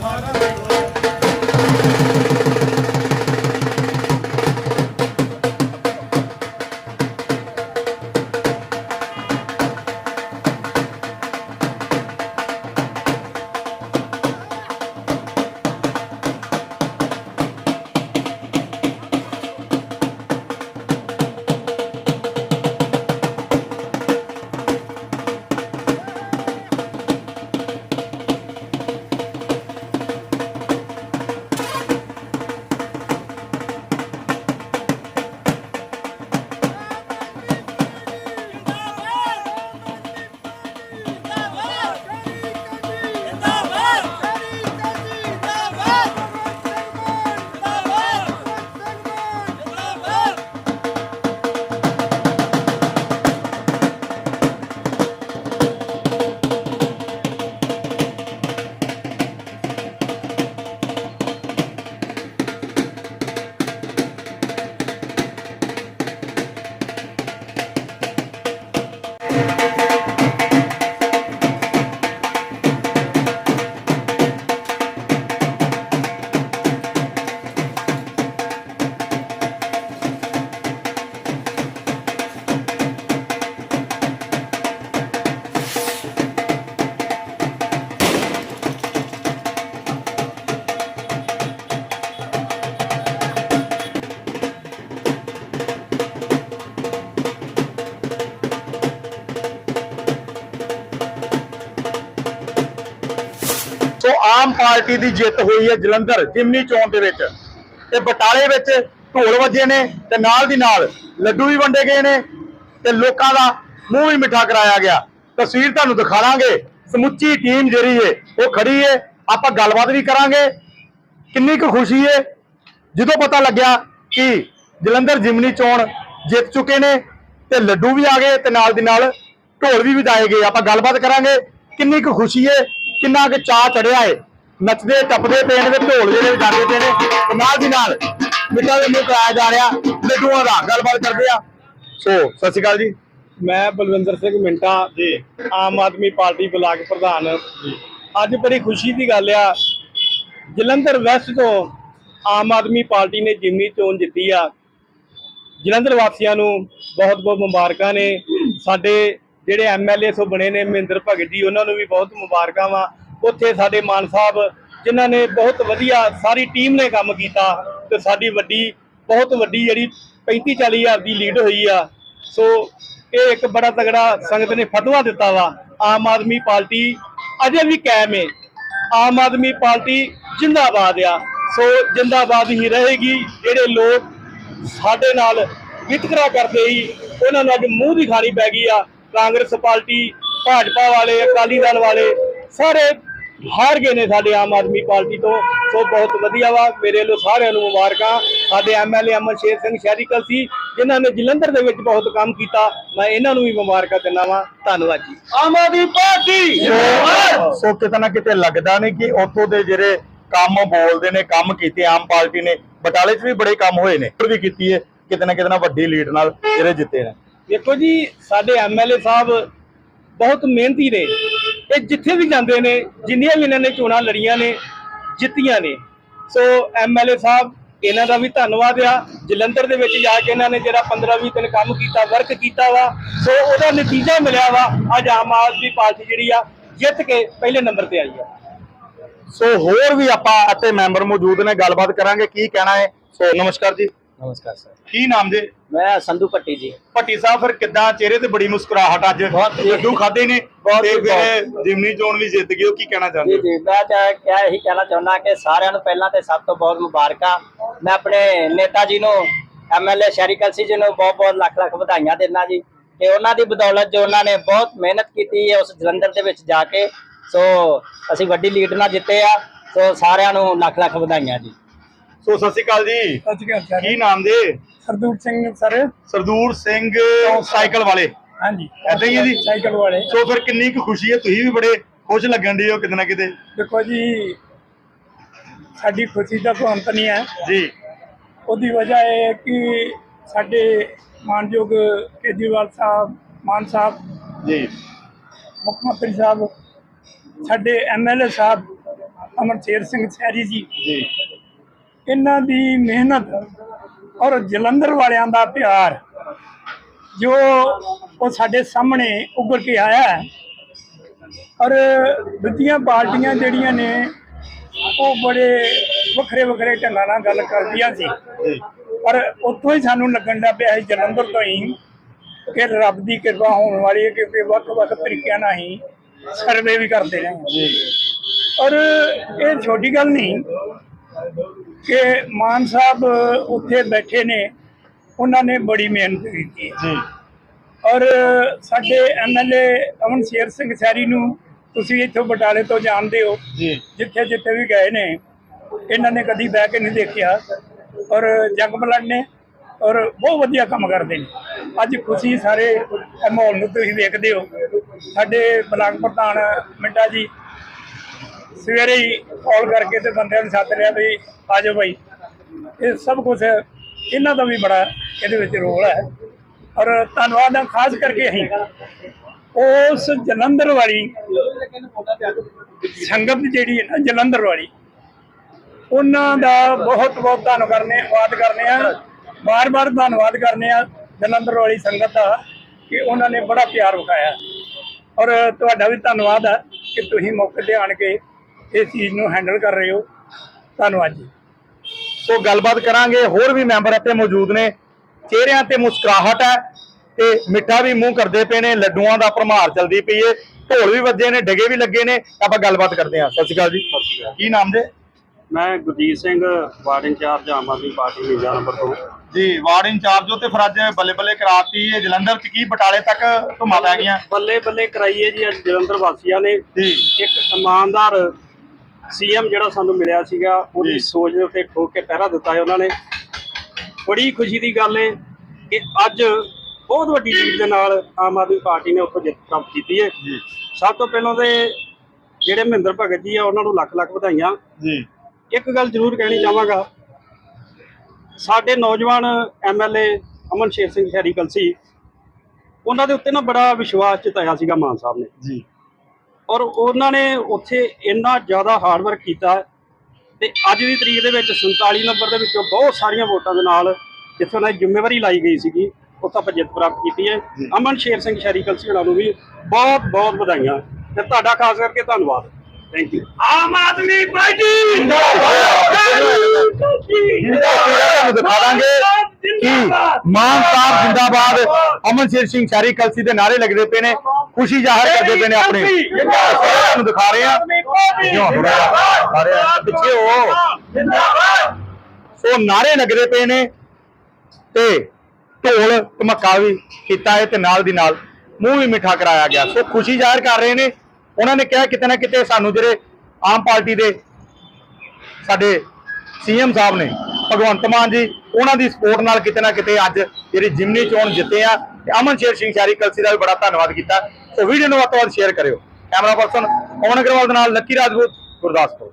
ਸੋ party ਦੀ ਜਿੱਤ ਹੋਈ ਹੈ ਜਲੰਧਰ, ਜਿਮਨੀ ਚੋਣ ਦੇ ਵਿੱਚ। ਤੇ ਬਟਾਲੇ ਵਿੱਚ ਢੋਲ ਵੱਜੇ ਨੇ ਤੇ ਨਾਲ ਦੀ ਨਾਲ ਲੱਡੂ ਵੀ ਵੰਡੇ ਗਏ ਨੇ ਤੇ ਲੋਕਾਂ ਦਾ ਮੂੰਹ ਵੀ ਮਿੱਠਾ ਕਰਾਇਆ ਗਿਆ। ਤਸਵੀਰ ਤੁਹਾਨੂੰ ਦਿਖਾਵਾਂਗੇ ਸਮੁੱਚੀ ਟੀਮ ਜਿਹੜੀ ਹੈ, ਉਹ ਖੜੀ ਹੈ। ਆਪਾਂ ਗੱਲਬਾਤ ਵੀ ਕਰਾਂਗੇ। ਕਿੰਨੀ ਕੁ ਖੁਸ਼ੀ ਏ ਜਦੋਂ ਪਤਾ ਲੱਗਿਆ ਕਿ ਜਲੰਧਰ ਜਿਮਨੀ ਚੋਣ ਜਿੱਤ ਚੁੱਕੇ ਨੇ ਤੇ ਲੱਡੂ ਵੀ ਆ ਗਏ ਤੇ ਨਾਲ ਦੀ ਨਾਲ ਢੋਲ ਵੀ ਵਜਾਏ ਗਏ। ਆਪਾਂ ਗੱਲਬਾਤ ਕਰਾਂਗੇ। ਕਿੰਨੀ ਕੁ ਖੁਸ਼ੀ ਏ ਕਿੰਨਾ ਕੁ ਚਾਹ ਚੜਿਆ ਹੈ। ਨੱਚਦੇ ਟੱਪਦੇ ਪਏ ਨੇ ਤੇ ਢੋਲ ਜਿਹੜੇ ਵਜਾਉਂਦੇ ਪਏ ਨੇ। ਤੇ ਨਾਲ ਦੀ ਨਾਲ ਮਿੱਠਾ ਦੇ ਮੂੰਹ ਕਰਾਇਆ ਜਾ ਰਿਹਾ ਲੱਡੂਆਂ ਦਾ ਗੱਲਬਾਤ ਕਰਦੇ ਆ। ਸੋ ਸਤਿ ਸ਼੍ਰੀ ਅਕਾਲ ਜੀ। ਮੈਂ ਬਲਵਿੰਦਰ ਸਿੰਘ ਮਿੰਟਾ ਜੀ। ਆਮ ਆਦਮੀ ਪਾਰਟੀ ਬਲਾਕ ਪ੍ਰਧਾਨ। ਅੱਜ ਬੜੀ ਖੁਸ਼ੀ ਦੀ ਗੱਲ ਆ ਜਲੰਧਰ ਵੈਸਟ ਤੋਂ ਆਮ ਆਦਮੀ ਪਾਰਟੀ ਨੇ ਜਿਮਨੀ ਚੋਣ ਜਿੱਤੀ ਆ ਜਲੰਧਰ ਵਾਸੀਆਂ ਨੂੰ ਬਹੁਤ ਬਹੁਤ ਮੁਬਾਰਕਾਂ ਨੇ। ਸਾਡੇ ਜਿਹੜੇ ਐਮਐਲਏ ਸੋ ਬਣੇ ਨੇ ਮਹਿੰਦਰ ਭਗਤ ਜੀ ਉਹਨਾਂ ਨੂੰ ਵੀ ਬਹੁਤ ਮੁਬਾਰਕਾਂ ਵਾ। ਉੱਥੇ ਸਾਡੇ ਮਾਨ ਸਾਹਿਬ, ਜਿਨ੍ਹਾਂ ਨੇ ਬਹੁਤ ਵਧੀਆ ਸਾਰੀ ਟੀਮ ਨੇ ਕੰਮ ਕੀਤਾ ਤੇ ਸਾਡੀ ਵੱਡੀ, ਬਹੁਤ ਵੱਡੀ ਜਿਹੜੀ 35 40 ਹਜ਼ਾਰ ਦੀ ਲੀਡ ਹੋਈ ਆ। ਸੋ ਇਹ ਇੱਕ ਬੜਾ ਤਗੜਾ ਸੰਗਤ ਨੇ ਫਤਵਾ ਦਿੱਤਾ ਵਾ। ਆਮ ਆਦਮੀ ਪਾਰਟੀ ਅਜੇ ਵੀ ਕਾਇਮ ਹੈ ਆਮ ਆਦਮੀ ਪਾਰਟੀ ਜਿੰਦਾਬਾਦ ਆ। ਸੋ ਜਿੰਦਾਬਾਦ ਹੀ ਰਹੇਗੀ। ਜਿਹੜੇ ਲੋਕ ਸਾਡੇ ਨਾਲ ਵਿਤਕਰਾ ਕਰਦੇ ਹੀ ਉਹਨਾਂ ਨੂੰ ਅੱਜ ਮੂੰਹ ਦੀ ਖਾਣੀ ਪੈ ਗਈ ਆ। ਕਾਂਗਰਸ ਪਾਰਟੀ, ਭਾਜਪਾ ਵਾਲੇ, ਅਕਾਲੀ ਦਲ ਵਾਲੇ, ਸਾਰੇ ਹਾਰ ਗਏ ਨੇ ਸਾਡੇ ਆਮ ਆਦਮੀ ਪਾਰਟੀ ਤੋਂ। ਸੋ ਬਹੁਤ ਵਧੀਆ ਵਾ। ਮੇਰੇ ਵੱਲੋਂ ਸਾਰਿਆਂ ਨੂੰ ਮੁਬਾਰਕਾਂ। ਸਾਡੇ ਐਮਐਲਏ ਅਮਨ ਸ਼ੇਰ ਸਿੰਘ ਸ਼ਹਿਰੀਕਲ ਸੀ ਜਿਨ੍ਹਾਂ ਨੇ ਜਲੰਧਰ ਦੇ ਵਿੱਚ ਬਹੁਤ ਕੰਮ ਕੀਤਾ। ਮੈਂ ਇਹਨਾਂ ਨੂੰ ਵੀ ਮੁਬਾਰਕਾਂ ਦਿੰਦਾ ਵਾਂ। ਧੰਨਵਾਦ ਜੀ। ਆਮ ਆਦਮੀ ਪਾਰਟੀ! ਸੋ ਕਿਤੇ ਨਾ ਕਿਤੇ ਲੱਗਦਾ ਨਹੀਂ ਕਿ ਉੱਥੋਂ ਦੇ ਜਿਹੜੇ ਕੰਮ ਬੋਲਦੇ ਨੇ ਕੰਮ ਕੀਤੇ ਆਮ ਪਾਰਟੀ ਨੇ ਬਟਾਲੇ 'ਚ ਵੀ ਬੜੇ ਕੰਮ ਹੋਏ ਨੇ। ਵੀ ਕੀਤੀ ਹੈ ਕਿਤੇ ਨਾ ਕਿਤੇ ਨਾ ਵੱਡੀ ਲੀਡ ਨਾਲ ਜਿਹੜੇ ਜਿੱਤੇ ਨੇ। ਦੇਖੋ ਜੀ ਸਾਡੇ ਐਮਐਲਏ ਸਾਹਿਬ ਬਹੁਤ ਮਿਹਨਤੀ ਨੇ ਇਹ ਜਿੱਥੇ ਵੀ ਜਾਂਦੇ ਨੇ, ਜਿੰਨੀਆਂ ਵੀ ਇਹਨਾਂ ਨੇ ਚੋਣਾਂ ਲੜੀਆਂ ਨੇ, ਜਿੱਤੀਆਂ ਨੇ। ਸੋ ਐਮਐਲਏ ਸਾਹਿਬ, ਇਹਨਾਂ ਦਾ ਵੀ ਧੰਨਵਾਦ ਆ। ਜਲੰਧਰ ਦੇ ਵਿੱਚ ਜਾ ਕੇ ਇਹਨਾਂ ਨੇ ਜਿਹੜਾ 15 20 ਦਿਨ ਕੰਮ ਕੀਤਾ ਵਰਕ ਕੀਤਾ ਵਾ। ਸੋ ਉਹਦਾ ਨਤੀਜਾ ਮਿਲਿਆ ਵਾ। ਅੱਜ ਆਮ ਆਦਮੀ ਪਾਰਟੀ ਜਿਹੜੀ ਆ, ਜਿੱਤ ਕੇ ਪਹਿਲੇ ਨੰਬਰ ਤੇ ਆਈ ਆ। ਸੋ ਹੋਰ ਵੀ ਆਪਾਂ ਅਤੇ ਮੈਂਬਰ ਮੌਜੂਦ ਨੇ, ਗੱਲਬਾਤ ਕਰਾਂਗੇ। ਕੀ ਕਹਿਣਾ ਹੈ? ਸੋ ਨਮਸਕਾਰ ਜੀ। ਨਮਸਕਾਰ ਸਰ। ਕੀ ਨਾਮ ਜੇ? ਮੈਂ ਸੰਧੂ ਭੱਟੀ ਜੀ। ਭੱਟੀ ਸਾਹਿਬ ਫਿਰ ਕਿੱਦਾਂ ਚਿਹਰੇ ਤੇ ਬੜੀ ਮੁਸਕਰਾਹਟ ਅੱਜ? ਲੱਡੂ ਖਾਦੇ ਨੇ ਬਹੁਤ ਤੇ ਫਿਰ ਜਿਮਨੀ ਚੋਣ ਵੀ ਜਿੱਤ ਗਏ ਹੋ ਕੀ ਕਹਿਣਾ ਚਾਹੁੰਦੇ ਜੀ ਹੋ? ਜੀ ਮੈਂ ਚਾਹ ਕਿਆ ਇਹੀ ਕਹਿਣਾ ਚਾਹੁੰਦਾ ਕਿ ਸਾਰਿਆਂ ਨੂੰ ਪਹਿਲਾਂ ਤੇ ਸਭ ਤੋਂ ਬਹੁਤ ਮੁਬਾਰਕਾਂ। ਮੈਂ ਆਪਣੇ ਨੇਤਾ ਜੀ ਨੂੰ ਐਮਐਲਏ ਸ਼ਹਿਰੀ ਕਲਸੀ ਜੀ ਨੂੰ ਬਹੁਤ ਬਹੁਤ ਲੱਖ ਲੱਖ ਵਧਾਈਆਂ ਦਿੰਦਾ ਜੀ। ਕਿ ਉਹਨਾਂ ਦੀ ਬਦੌਲਤ ਜੋ ਉਹਨਾਂ ਨੇ ਬਹੁਤ ਮਿਹਨਤ ਕੀਤੀ ਹੈ ਉਸ ਜਲੰਧਰ ਦੇ ਵਿੱਚ ਜਾ ਕੇ ਸੋ ਅਸੀਂ ਵੱਡੀ ਲੀਡ ਨਾਲ ਜਿੱਤੇ ਆ ਸੋ ਸਾਰਿਆਂ ਨੂੰ ਲੱਖ ਲੱਖ ਵਧਾਈਆਂ ਜੀ। ਸੋ ਸਤਿ ਸ਼੍ਰੀ ਅਕਾਲ ਜੀ। ਕੀ ਨਾਮ ਦੇ ਸਰਦੂਰ ਸਿੰਘ ਸਰ। ਸਰਦੂਰ ਸਿੰਘ ਸਾਈਕਲ ਵਾਲੇ। ਹਾਂਜੀ। ਏਦਾਂ ਹੀ ਹੈ ਜੀ? ਸਾਈਕਲ ਵਾਲੇ। ਸੋ ਫਿਰ ਕਿੰਨੀ ਕੁ ਖੁਸ਼ੀ ਹੈ? ਤੁਸੀਂ ਵੀ ਬੜੇ ਖੁਸ਼ ਲੱਗਣ ਦੀ ਹੋ ਕਿਤੇ ਨਾ ਕਿਤੇ। ਦੇਖੋ ਜੀ ਸਾਡੀ ਖੁਸ਼ੀ ਦਾ ਕੋਈ ਅੰਤ ਨਹੀਂ ਹੈ। ਜੀ। ਉਹਦੀ ਵਜ੍ਹਾ ਇਹ ਹੈ ਕਿ ਸਾਡੇ ਮਾਨਯੋਗ ਕੇਜਰੀਵਾਲ ਸਾਹਿਬ ਮਾਨ ਸਾਹਿਬ ਜੀ। ਮੁੱਖ ਮੰਤਰੀ ਸਾਹਿਬ ਸਾਡੇ ਐਮਐਲਏ ਸਾਹਿਬ ਅਮਰਸ਼ੇਰ ਸਿੰਘ ਸੈਰੀ ਜੀ ਜੀ। ਇਹਨਾਂ ਦੀ ਮਿਹਨਤ ਔਰ ਜਲੰਧਰ ਵਾਲਿਆਂ ਦਾ ਪਿਆਰ ਜੋ ਉਹ ਸਾਡੇ ਸਾਹਮਣੇ ਉੱਭਰ ਕੇ ਆਇਆ ਹੈ। ਔਰ ਦੂਜੀਆਂ ਪਾਰਟੀਆਂ ਜਿਹੜੀਆਂ ਨੇ ਉਹ ਬੜੇ ਵੱਖਰੇ ਵੱਖਰੇ ਢੰਗਾਂ ਨਾਲ ਗੱਲ ਕਰਦੀਆਂ ਸੀ। ਪਰ ਉੱਥੋਂ ਹੀ ਸਾਨੂੰ ਲੱਗਣ ਦਾ ਪਿਆ ਜਲੰਧਰ ਤੋਂ ਹੀ ਕਿ ਰੱਬ ਦੀ ਕਿਰਪਾ ਹੋਣ ਵਾਲੀ ਹੈ ਕਿਉਂਕਿ ਵੱਖ-ਵੱਖ ਤਰੀਕਿਆਂ ਨਾਲ ਹੀ ਸਰਵੇ ਵੀ ਕਰਦੇ ਰਹੇ ਔਰ ਇਹ ਛੋਟੀ ਗੱਲ ਨਹੀਂ ਕਿ ਮਾਨ ਸਾਹਿਬ ਉੱਥੇ ਬੈਠੇ ਨੇ ਉਹਨਾਂ ਨੇ ਬੜੀ ਮਿਹਨਤ ਕੀਤੀ। ਜੀ। ਔਰ ਸਾਡੇ ਐਮਐਲਏ ਅਮਨ ਸ਼ੇਰ ਸਿੰਘ ਸੈਰੀ ਨੂੰ ਤੁਸੀਂ ਇੱਥੋਂ ਬਟਾਲੇ ਤੋਂ ਜਾਣਦੇ ਹੋ ਜੀ। ਜਿੱਥੇ ਜਿੱਥੇ ਵੀ ਗਏ ਨੇ ਇਹਨਾਂ ਨੇ ਕਦੀ ਬਹਿ ਕੇ ਨਹੀਂ ਦੇਖਿਆ। ਔਰ ਜੰਗ ਬਲੱਡ ਨੇ ਔਰ ਬਹੁਤ ਵਧੀਆ ਕੰਮ ਕਰਦੇ ਨੇ। ਅੱਜ ਖੁਸ਼ੀ ਸਾਰੇ ਮਾਹੌਲ ਨੂੰ ਤੁਸੀਂ ਵੇਖਦੇ ਹੋ। ਸਾਡੇ ਬਲਾਕ ਪ੍ਰਧਾਨ ਮਿੰਟਾ ਜੀ ਸਵੇਰੇ ਹੀ ਕਾਲ ਕਰਕੇ ਤੇ ਬੰਦਿਆਂ ਨੂੰ ਸੱਦ ਲਿਆ ਵੀ ਆ ਜਾਓ ਭਾਈ ਇਹ ਸਭ ਕੁਝ ਇਹਨਾਂ ਦਾ ਵੀ ਬੜਾ ਇਹਦੇ ਵਿੱਚ ਰੋਲ ਹੈ। ਔਰ ਧੰਨਵਾਦ ਹਾਂ ਖਾਸ ਕਰਕੇ ਅਸੀਂ। ਉਸ ਜਲੰਧਰ ਵਾਲੀ ਸੰਗਤ ਜਿਹੜੀ ਹੈ ਨਾ ਜਲੰਧਰ ਵਾਲੀ ਉਹਨਾਂ ਦਾ ਬਹੁਤ ਬਹੁਤ ਧੰਨਵਾਦ ਕਰਨੇ ਬਾਤ ਕਰਨੇ ਆ। ਬਾਰ-ਬਾਰ ਧੰਨਵਾਦ ਕਰਨੇ ਆ ਜਲੰਧਰ ਵਾਲੀ ਸੰਗਤ ਦਾ ਕਿ ਉਹਨਾਂ ਨੇ ਬੜਾ ਪਿਆਰ ਵਿਖਾਇਆ। ਔਰ ਤੁਹਾਡਾ ਵੀ ਧੰਨਵਾਦ ਹੈ ਕਿ ਤੁਸੀਂ ਮੌਕੇ ਤੇ ਆਣ ਕੇ ਇਸ ਚੀਜ਼ ਨੂੰ ਹੈਂਡਲ ਕਰ ਰਹੇ ਹੋ। ਧੰਨਵਾਦ ਜੀ। ਸੋ ਗੱਲਬਾਤ ਕਰਾਂਗੇ। ਹੋਰ ਵੀ ਮੈਂਬਰ ਇੱਥੇ ਮੌਜੂਦ ਨੇ। ਚਿਹਰਿਆਂ ਤੇ ਮੁਸਕਰਾਹਟ ਹੈ ਤੇ ਮਿੱਠਾ ਵੀ ਮੂੰਹ ਕਰਦੇ ਪਏ ਨੇ। ਲੱਡੂਆਂ ਦਾ ਭਰਮਾਰ ਚਲਦੀ ਪਈ ਏ। ਢੋਲ ਵੀ ਵੱਜੇ ਨੇ ਡਗੇ ਵੀ ਲੱਗੇ ਨੇ। ਆਪਾਂ ਗੱਲਬਾਤ ਕਰਦੇ ਹਾਂ। ਸਤਿ ਸ਼੍ਰੀ ਅਕਾਲ ਜੀ। ਕੀ ਨਾਮ ਦੇ ਮੈਂ ਗੁਰਜੀਤ ਸਿੰਘ ਵਾਰਡ ਇੰਚਾਰਜ ਆਮ ਆਦਮੀ ਪਾਰਟੀ ਨਿਜਾ ਨੰਬਰ ਤੋਂ ਜੀ ਵਾਰਡ ਇੰਚਾਰਜ ਹੋ ਤੇ ਫਿਰ ਅੱਜ ਬੱਲੇ ਬੱਲੇ ਕਰਾਤੀ ਇਹ ਜਲੰਧਰ ਚ ਕੀ ਬਟਾਲੇ ਤੱਕ ਧੁਮਾ ਪੈ ਗਈਆਂ? ਬੱਲੇ ਬੱਲੇ ਕਰਾਈਏ ਜੀ ਅੱਜ ਜਲੰਧਰ ਵਾਸੀਆਂ ਨੇ। ਜੀ। ਇੱਕ ਇਮਾਨਦਾਰ ਸੀਐਮ ਜਿਹੜਾ ਸਾਨੂੰ ਮਿਲਿਆ ਸੀਗਾ ਉਹਦੀ। ਸੋਚ ਦੇ ਉੱਤੇ ਠੋਕ ਕੇ ਪਹਿਰਾ ਦਿੱਤਾ ਹੈ ਉਹਨਾਂ ਨੇ। ਬੜੀ ਖੁਸ਼ੀ ਦੀ ਗੱਲ ਹੈ ਕਿ ਅੱਜ ਬਹੁਤ ਵੱਡੀ ਲੀਡ ਦੇ ਨਾਲ ਆਮ ਆਦਮੀ ਪਾਰਟੀ ਨੇ ਉੱਥੋਂ ਜਿੱਤ ਪ੍ਰਾਪਤ ਕੀਤੀ ਹੈ। ਸਭ ਤੋਂ ਪਹਿਲਾਂ ਤੇ ਜਿਹੜੇ ਮਹਿੰਦਰ ਭਗਤ ਜੀ ਆ ਉਹਨਾਂ ਨੂੰ ਲੱਖ ਲੱਖ ਵਧਾਈਆਂ। ਜੀ। ਇੱਕ ਗੱਲ ਜ਼ਰੂਰ ਕਹਿਣੀ ਚਾਹਾਂਗਾ ਸਾਡੇ ਨੌਜਵਾਨ ਐਮਐਲਏ ਅਮਨ ਸ਼ੇਰ ਸਿੰਘ ਖੈਰੀ ਕਲਸੀ ਉਹਨਾਂ ਦੇ ਉੱਤੇ ਨਾ ਬੜਾ ਵਿਸ਼ਵਾਸ ਜਤਾਇਆ ਸੀਗਾ ਮਾਨ ਸਾਹਿਬ ਨੇ। ਜੀ। ਔਰ ਉਹਨਾਂ ਨੇ ਉੱਥੇ ਇੰਨਾ ਜ਼ਿਆਦਾ ਹਾਰਡ ਵਰਕ ਕੀਤਾ ਤੇ ਅੱਜ ਦੀ ਤਰੀਕ ਦੇ ਵਿੱਚ 47 ਨੰਬਰ ਦੇ ਵਿੱਚੋਂ ਬਹੁਤ ਸਾਰੀਆਂ ਵੋਟਾਂ ਦੇ ਨਾਲ ਜਿੱਥੇ ਉਹਨਾਂ ਦੀ ਜ਼ਿੰਮੇਵਾਰੀ ਲਾਈ ਗਈ ਸੀਗੀ ਉੱਥੇ ਆਪਾਂ ਜਿੱਤ ਪ੍ਰਾਪਤ ਕੀਤੀ ਹੈ। ਅਮਨ ਸ਼ੇਰ ਸਿੰਘ ਸ਼ਹਿਰੀ ਕਲਸੀ ਹੋਣਾ ਨੂੰ ਵੀ ਬਹੁਤ ਬਹੁਤ ਵਧਾਈਆਂ ਤੇ ਤੁਹਾਡਾ ਖਾਸ ਕਰਕੇ ਧੰਨਵਾਦ। ਥੈਂਕ ਯੂ ਆਮ ਆਦਮੀ ਪਾਰਟੀ ਤੁਹਾਨੂੰ ਦਿਖਾ ਦਾਂਗੇ। ਕਿ ਮਾਨ ਸਾਹਿਬ ਜਿੰਦਾਬਾਦ। ਅਮਨ ਸ਼ੇਰ ਸਿੰਘ ਸ਼ਾਰੀ ਕਲਸੀ ਦੇ ਨਾਰੇ ਲੱਗਦੇ ਪਏ ਨੇ। ਖੁਸ਼ੀ ਜ਼ਾਹਰ ਕਰਦੇ ਪਏ ਨੇ ਆਪਣੀ। ਤੁਹਾਨੂੰ ਦਿਖਾ ਰਹੇ ਆ ਪਿੱਛੇ ਹੋ। ਸੋ ਨਾਰੇ ਲੱਗਦੇ ਪਏ ਨੇ ਤੇ ਢੋਲ ਧਮਕਾ ਵੀ ਕੀਤਾ ਹੈ ਤੇ ਨਾਲ ਦੀ ਨਾਲ ਮੂੰਹ ਵੀ ਮਿੱਠਾ ਕਰਾਇਆ ਗਿਆ। ਸੋ ਖੁਸ਼ੀ ਜ਼ਾਹਰ ਕਰ ਰਹੇ ਨੇ। ਉਹਨਾਂ ਨੇ ਕਿਹਾ ਕਿਤੇ ਨਾ ਕਿਤੇ ਸਾਨੂੰ ਜਿਹੜੇ ਆਮ ਪਾਰਟੀ ਦੇ ਸਾਡੇ ਸੀਐਮ ਸਾਹਿਬ ਨੇ, ਭਗਵੰਤ ਮਾਨ ਜੀ ਉਹਨਾਂ ਦੀ ਸਪੋਰਟ ਨਾਲ ਕਿਤੇ ਨਾ ਕਿਤੇ ਅੱਜ ਜਿਹੜੀ ਜਿਮਨੀ ਚੋਣ ਜਿੱਤੇ ਆ ਅਮਨ ਸ਼ੇਰ ਸਿੰਘ ਸ਼ਾਰੀ ਕਲਸੀ ਦਾ ਵੀ ਬੜਾ ਧੰਨਵਾਦ ਕੀਤਾ। ਸੋ ਵੀਡੀਓ ਨੂੰ ਵੱਧ ਤੋਂ ਵੱਧ ਸ਼ੇਅਰ ਕਰਿਓ। ਕੈਮਰਾ ਪਰਸਨ ਪਵਨ ਅਗਰਵਾਲ ਦੇ ਨਾਲ ਲੱਕੀ ਰਾਜਪੂਤ, ਗੁਰਦਾਸਪੁਰ।